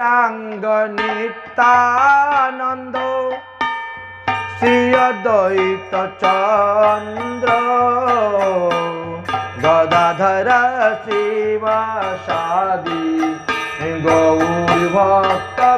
রাঙ্গ নিত্যানন্দ শ্রীয়দ্বৈত চন্দ্র গদাধর শিবাসাদি গৌর ভক্তবৃন্দ।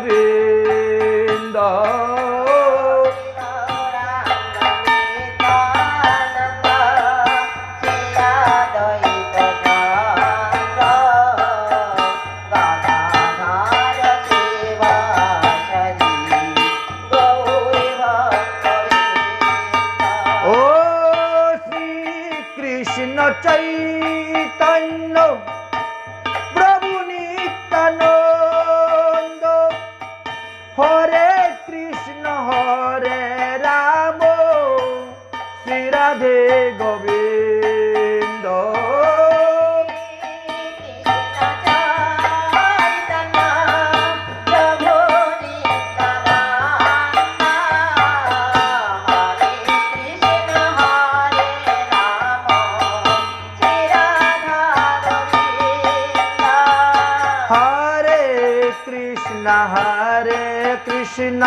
হরে কৃষ্ণ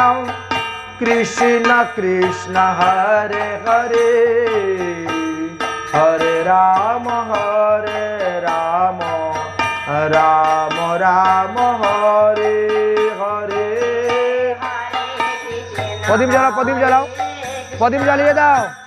কৃষ্ণ কৃষ্ণ হরে হরে। হরে রাম হরে রাম রাম রাম হরে হরে। প্রদীপ জ্বালাও প্রদীপ জ্বালাও প্রদীপ জ্বালিয়ে দাও।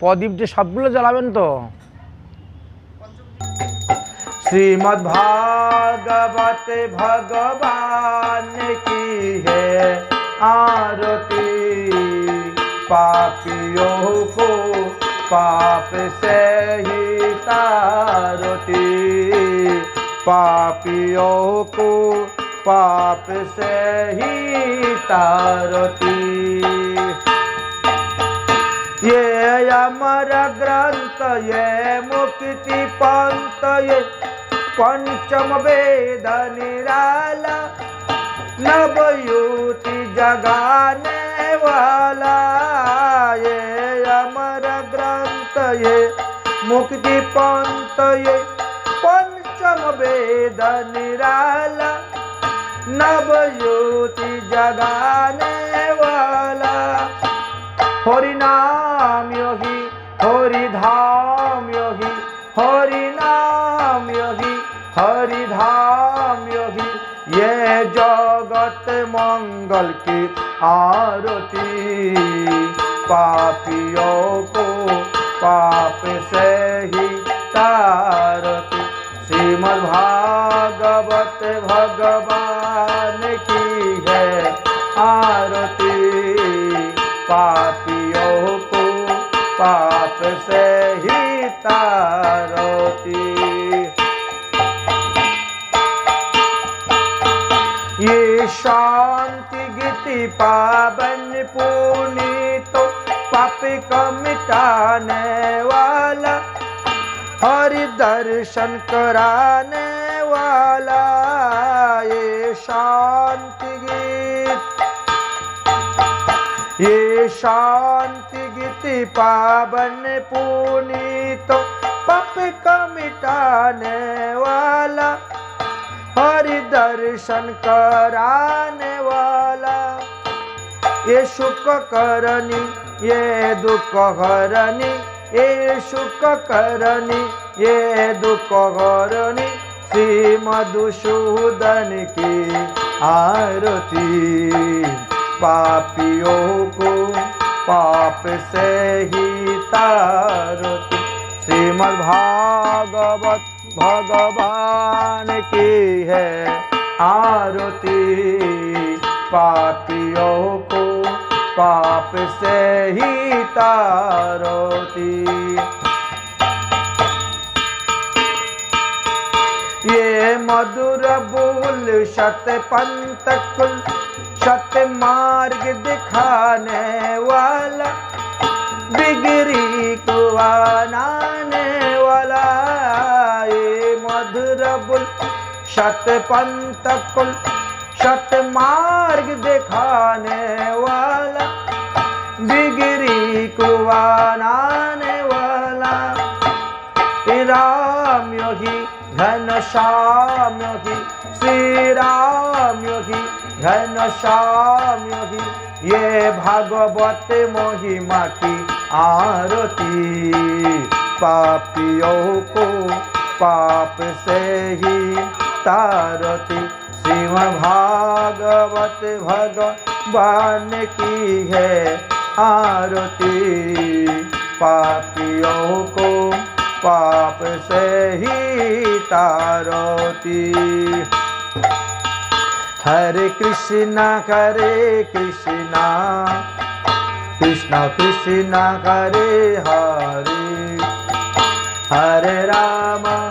প্রদীপ যে সবগুলো জ্বালাবেন তো श्रीमद् भागवत भगवान की है आरती पापियों को पाप से ही तारती पापियों को पाप से ही तारती ये अमर ग्रंथ ये मुक्ति पंथ ये पंचम वेद निराला नवयुति जगाने वाला ये अमर ग्रंथ ये मुक्ति पंथ ये पंचम वेद निराला नवयुति जगाने मंगल की आरती, पापियों को पाप से ही तारती। श्रीमद् भागवत भगवान की है आरती, पापियों को पाप से ही तारती। ये शांति गीति पावन पुनीत पाप का वाला। हरि दर्शन कराने वाला ये शांति गीत। ये शांति गीति पावन पुनी तो पाप का मिटाने वाला। हरि दर्शन कराने ये सुख करनी, ये दुख हरनी ये सुख करनी, ये दुख हरनी श्री मधुसूदन की आरती, पापियों को पाप से ही तारती। श्रीमद् भागवत भगवान की है आरती, पापियों को पाप से ही तारोती। ये मधुर बोल, शत पंत कुल, शत मार्ग दिखाने वाला, बिगरी को आनाने वाला। ये मधुर बोल, शत पंत कुल शत मार्ग दिखाने वाला, बिगड़ी को वाला। राम योगी, घन श्याम योगी श्री राम योगी, घन श्याम योगी, ये भागवत महिमा की आरती। पापियों को पाप से ही तारती। शिव भागवत भगवान की है आरती। पापियों को पाप से ही तारती। हरे कृष्णा हरे कृष्णा कृष्णा कृष्णा, हरे हरे। हरे राम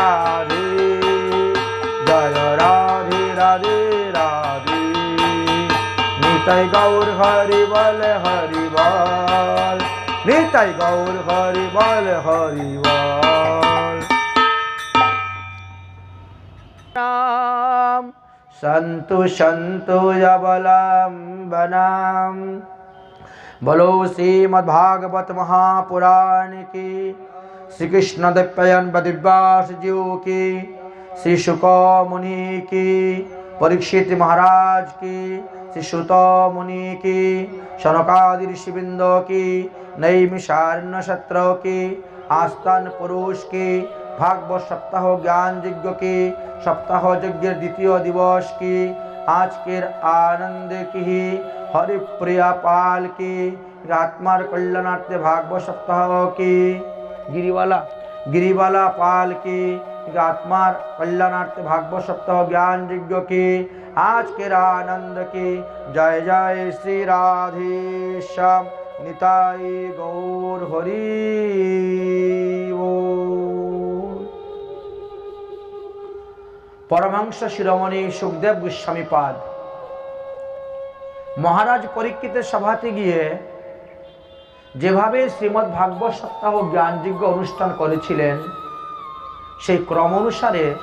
राधे, जय राधे राधे राधे। नितय गौर हरिबल हरिबल, नितय गौर हरिबल हरिबल। राम, संतु संतु अवलंबनाम बलो श्रीमद्भागवत महापुराण की শ্রীকৃষ্ণ দেব্যায়ন বা দিব্যাসজিও কি শ্রী শুকমুনি কি পরীক্ষিত মহারাজ কি শ্রী সুত মুনি কি সনকাদি ঋষিবৃন্দ কি নৈমিষারণ্য সত্র কি আস্তান পুরুষ কি ভাগবত সপ্তাহ জ্ঞান যজ্ঞ কি সপ্তাহ যজ্ঞের দ্বিতীয় দিবস কি আজকের আনন্দ কি হরিপ্রিয়া পাল কি আত্মার কল্যাণার্থে ভাগবত সপ্তাহ কি भागवत सप्ताह की गिरिवाला गिरिवाला पाल की आत्मार कल्याणार्थ भागवत सप्ताह ज्ञान यज्ञ की आज के आनंद की जय जय श्री राधे श्याम निताई गौर हरि बोल। পরমাংশ শিরোমণি সুখদেব গোস্বামী পাদ মহারাজ পরীক্ষিতের সভাতে গিয়ে যেভাবে শ্রীমৎ ভাগবত সপ্তাহ জ্ঞানযোগ্য অনুষ্ঠান করেছিলেন, সেই ক্রম অনুসারে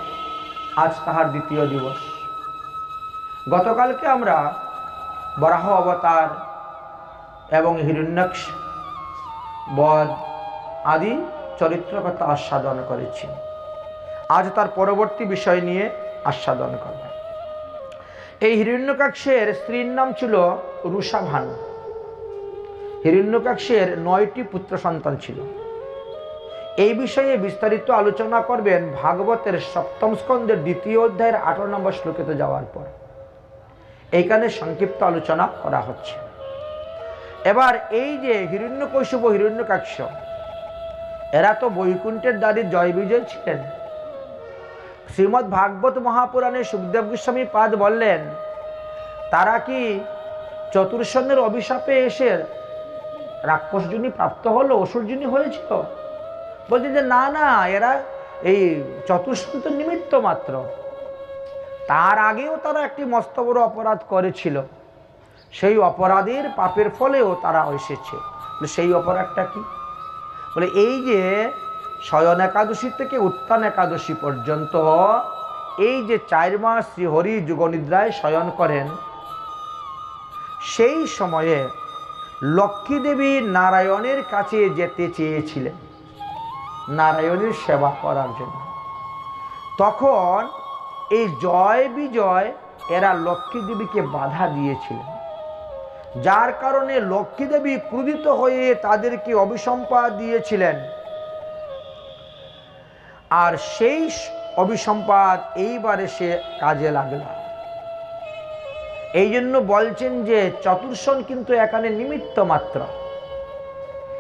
আজ তাহার দ্বিতীয় দিবস। গতকালকে আমরা বরাহ অবতার এবং হিরণ্যক্ষ, বধ আদি চরিত্রকথা আস্বাদন করেছি। আজ তার পরবর্তী বিষয় নিয়ে আস্বাদন করব। এই হিরণ্যকাক্ষের স্ত্রীর নাম ছিল রুষাভানু। হিরণ্যকাক্ষের নয়টি পুত্র সন্তান ছিল। এই বিষয়ে বিস্তারিত আলোচনা করবেন ভাগবতের সপ্তম স্কন্ধের দ্বিতীয় অধ্যায়ের আঠারো নম্বর শ্লোকেতে যাওয়ার পর। এইখানে সংক্ষিপ্ত আলোচনা করা হচ্ছে। এবার এই যে হিরণ্যকৈশব হিরণ্যকাক্ষ, এরা তো বৈকুণ্ঠের দ্বারে জয় বিজয় ছিলেন। শ্রীমদ্ ভাগবত মহাপুরাণে সুখদেব গোস্বামী পাদ বললেন, তারা কি চতুর্সন্নের অভিশাপে এসে রাক্ষসজনী প্রাপ্ত হলো, অসুরজনী হয়েছিল। বলছে যে, না না, এরা এই চতুর্সন্ত নিমিত্ত মাত্র। তার আগেও তারা একটি মস্ত বড় অপরাধ করেছিল। সেই অপরাধের পাপের ফলেও তারা এসেছে। সেই অপরাধটা কি? বলে, এই যে শয়ন একাদশী থেকে উত্থান একাদশী পর্যন্ত এই যে চার মাস শ্রীহরি যুগনিদ্রায় শয়ন করেন, সেই সময়ে লক্ষ্মী দেবী নারায়ণের কাছে যেতে চেয়েছিলেন। নারায়ণের সেবা করার জন্য। তখন এই জয় বিজয় এরা লক্ষ্মী দেবীকে বাধা দিয়েছিলেন। যার কারণে লক্ষ্মী দেবী ক্রুদিত হয়ে তাদেরকে অভিসম্পাদ দিয়েছিলেন। আর সেই অভিসম্পাদ এইবারে সে কাজে লাগল। এই জন্য বলছেন যে চতুর্শন কিন্তু এখানে নিমিত্ত মাত্র।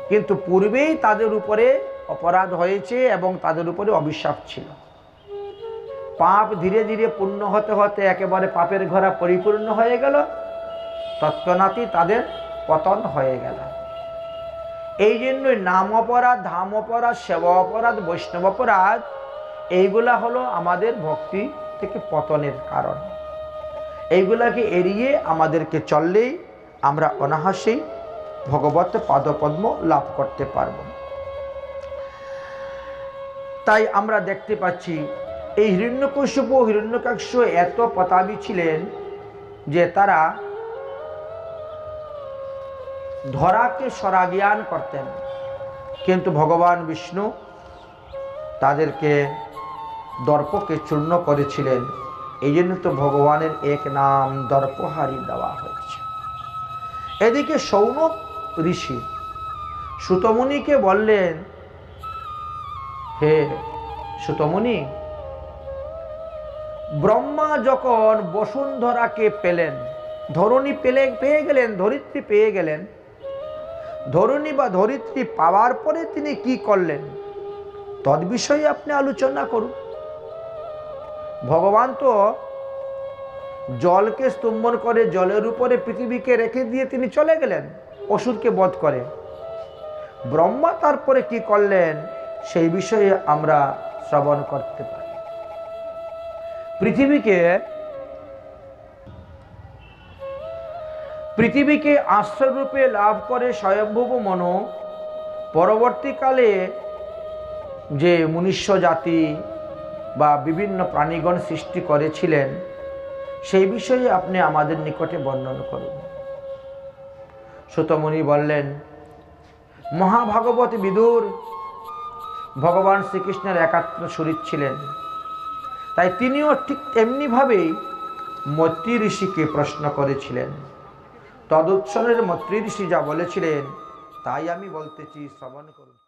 কিন্তু পূর্বেই তাদের উপরে অপরাধ হয়েছে এবং তাদের উপরে অভিশাপ ছিল। পাপ ধীরে ধীরে পূর্ণ হতে হতে একেবারে পাপের ঘোড়া পরিপূর্ণ হয়ে গেল। তৎক্ষণাৎই তাদের পতন হয়ে গেল। এই জন্যই নাম অপরাধ, ধাম অপরাধ, সেবা অপরাধ, বৈষ্ণব অপরাধ, এইগুলা হলো আমাদের ভক্তি থেকে পতনের কারণ। এইগুলাকে এড়িয়ে আমাদেরকে চললেই আমরা অনাহাসেই ভগবত পাদপদ্ম লাভ করতে পারব। তাই আমরা দেখতে পাচ্ছি, এই হিরণ্যকশ্যপ হিরণ্যকাক্ষ এত প্রতাপী ছিলেন যে তারা ধরাকে সরাজ্ঞান করতেন। কিন্তু ভগবান বিষ্ণু তাদেরকে দর্পকে চূর্ণ করেছিলেন। এই জন্য তো ভগবানের এক নাম দর্পহারি দেওয়া হয়েছে। এদিকে সৌনক ঋষি সুতমণিকে বললেন, হে সুতমণি ব্রহ্মা যখন বসুন্ধরাকে পেলেন, ধরণী পেলে, পেয়ে গেলেন, ধরিত্রী পেয়ে গেলেন, ধরণী বা ধরিত্রী পাওয়ার পরে তিনি কি করলেন? তদ বিষয়ে আপনি আলোচনা করুন। ভগবান তো জলকে স্তম্ভন করে, জলের উপরে পৃথিবীকে রেখে দিয়ে তিনি চলে গেলেন, অসুরকে বধ করে। ব্রহ্মা তারপরে কি করলেন, সেই বিষয়ে আমরা শ্রবণ করতে পারি। পৃথিবীকে পৃথিবীকে আশ্রয়রূপে লাভ করে স্বয়ংভূব মনো, পরবর্তীকালে যে মনুষ্য জাতি বা বিভিন্ন প্রাণীগণ সৃষ্টি করেছিলেন, সেই বিষয়ে আপনি আমাদের নিকটে বর্ণন করুন। সুতমণি বললেন, মহাভাগবত বিদুর ভগবান শ্রীকৃষ্ণের একাত্ম শরীর ছিলেন। তাই তিনিও ঠিক তেমনিভাবেই মৈত্রী ঋষিকে প্রশ্ন করেছিলেন। তদুৎসরের মৈত্রী ঋষি যা বলেছিলেন, তাই আমি বলতেছি, শ্রবণ করুন।